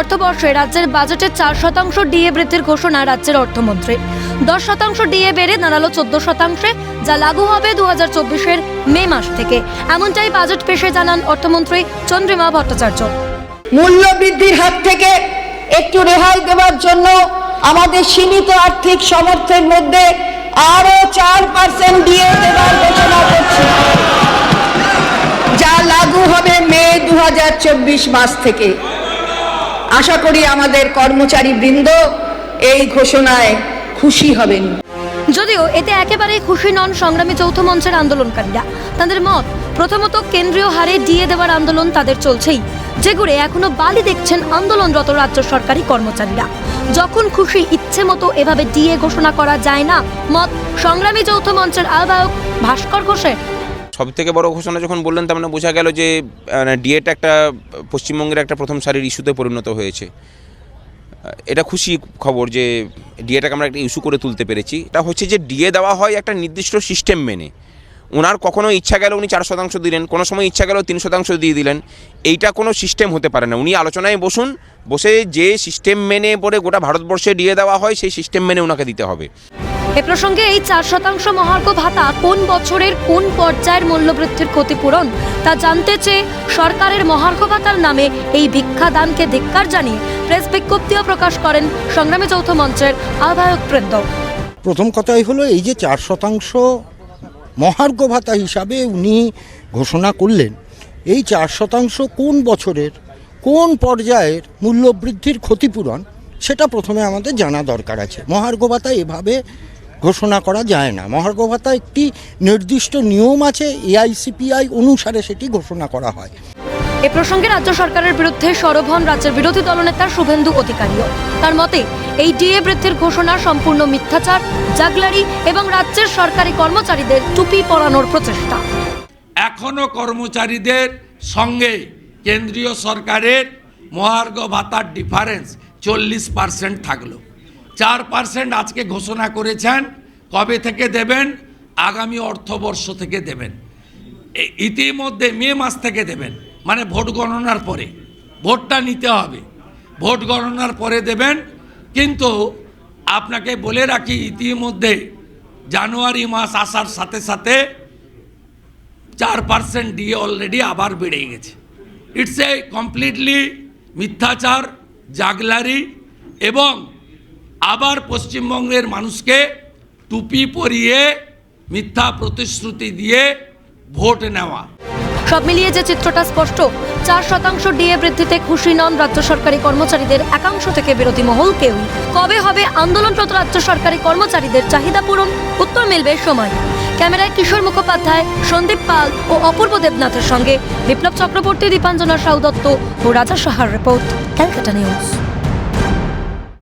অর্থবর্ষে রাজ্যের বাজেটে চার শতাংশ ডিএ বৃদ্ধির ঘোষণা রাজ্যের অর্থমন্ত্রী। দশ শতাংশ ডিএ বেড়ে দাঁড়াল চোদ্দ শতাংশে, যা লাগু হবে দু হাজার মে মাস থেকে। এমনটাই বাজেট পেশে জানান অর্থমন্ত্রী চন্দ্রিমা ভট্টাচার্য। মূল্য বৃদ্ধির হাত থেকে একটু রেহাই দেওয়ার জন্য আমাদের সীমিত আর্থিক সামর্থ্যের মধ্যে আরও চার পার্সেন্ট দিয়ে দেওয়ার ঘোষণা করছি। যা লাগু হবে মে দুহাজার চব্বিশ মাস থেকে। আশা করি আমাদের কর্মচারী বৃন্দ এই ঘোষণায় খুশি হবেন। যদিও এতে একেবারেই খুশি নন সংগ্রামী যৌথ মঞ্চের আন্দোলনকারীরা। তাদের মত, প্রথমত কেন্দ্রীয় হারে ডিএ দেওয়ার আন্দোলন তাদের চলছেই। যেগুড়ে এখনও বালি দেখছেন আন্দোলনরত রাজ্য সরকারি কর্মচারীরা। যখন খুশি ইচ্ছে মতো এভাবে ডিএ ঘোষণা করা যায় না, মত সংগ্রামী যৌথ মঞ্চের আহ্বায়ক ভাস্কর ঘোষের। সব থেকে বড় ঘোষণা যখন বললেন, তার মানে বোঝা গেল যে ডিএটা একটা পশ্চিমবঙ্গের একটা প্রথম সারির ইস্যুতে পরিণত হয়েছে। এটা খুশি খবর যে ডিএটাকে আমরা একটা ইস্যু করে তুলতে পেরেছি। এটা হচ্ছে যে ডিএ দেওয়া হয় একটা নির্দিষ্ট সিস্টেম মেনে। ওনার কখনো ইচ্ছা গেল উনি চার শতাংশ দিলেন, কোনো সময় ইচ্ছা গেল তিন শতাংশ দিয়ে দিলেন। এইটা কোনো সিস্টেম হতে পারে না। উনি আলোচনায় বসুন, বসে যে সিস্টেম মেনে পরে গোটা ভারতবর্ষে ডিএ দেওয়া হয়, সেই সিস্টেম মেনে ওনাকে দিতে হবে। এ প্রসঙ্গে এই চার শতাংশ মহার্ঘ ভাতা কোন বছরের কোন পর্যায়ের মূল্যবৃদ্ধির ক্ষতিপূরণ তা জানতে চেয়ে সরকারের মহার্ঘ ভাতার নামে এই ভিক্ষাদানকে ধিক্কার জানিয়ে প্রেস বিজ্ঞপ্তিও প্রকাশ করেন সংগ্রামী যৌথ মঞ্চের আহ্বায়ক বৃন্দ। প্রথম কথাই হলো এই যে চার শতাংশ মহার্ঘ ভাতা হিসাবে উনি ঘোষণা করলেন, এই চার শতাংশ কোন বছরের, কোন পর্যায়ের মূল্যবৃদ্ধির ক্ষতিপূরণ, সেটা প্রথমে আমাদের জানা দরকার আছে। মহার্ঘ ভাতা এভাবে ঘোষণা করা যায় না। মহার্ঘ ভাতা একটি নির্দিষ্ট নিয়ম আছে এআইসিপিআই অনুসারে সেটি ঘোষণা করা হয়। এ প্রসঙ্গে রাজ্য সরকারের বিরুদ্ধে সরব হন রাজ্যের বিরোধী দলনেতা শুভেন্দু অধিকারীও। তার মতে এই ডিএ বৃদ্ধির ঘোষণা সম্পূর্ণ মিথ্যাচার জাগলারি এবং রাজ্যের সরকারি কর্মচারীদের টুপি পরানোর প্রচেষ্টা। এখনও কর্মচারীদের সঙ্গে কেন্দ্রীয় সরকারের মহার্ঘ ভাতার ডিফারেন্স চল্লিশ পার্সেন্ট থাকল। চার পার্সেন্ট আজকে ঘোষণা করেছেন। কবে থেকে দেবেন? আগামী অর্থবর্ষ থেকে দেবেন। ইতিমধ্যে মে মাস থেকে দেবেন। মানে ভোট গণনার পরে। ভোটটা নিতে হবে। ভোট গণনার পরে দেবেন। কিন্তু আপনাকে বলে রাখি, ইতিমধ্যে জানুয়ারি মাস আসার সাথে সাথে চার পার্সেন্ট দিয়ে অলরেডি আবার বেড়ে গেছে। ইটস এ কমপ্লিটলি মিথ্যাচার, জাগলারি এবং আবার পশ্চিমবঙ্গের মানুষকে টুপি পরিয়ে মিথ্যা প্রতিশ্রুতি দিয়ে ভোট নেওয়া। সব মিলিয়ে যে চিত্রটা স্পষ্ট, চার শতাংশ ডিএ বৃদ্ধিতে খুশি নন রাজ্য সরকারি কর্মচারীদের, একাংশ থেকে বিরোধী মহল কেউ। কবে হবে আন্দোলনরত রাজ্য সরকারি কর্মচারীদের চাহিদা পূরণ? উত্তর মিলবে সময়। ক্যামেরায় কিশোর মুখোপাধ্যায়, সন্দীপ পাল ও অপূর্ব দেবনাথের সঙ্গে বিপ্লব চক্রবর্তী, দীপাঞ্জনা সাউ দত্ত ও রাজা সাহার রিপোর্ট, ক্যালকাটা নিউজ।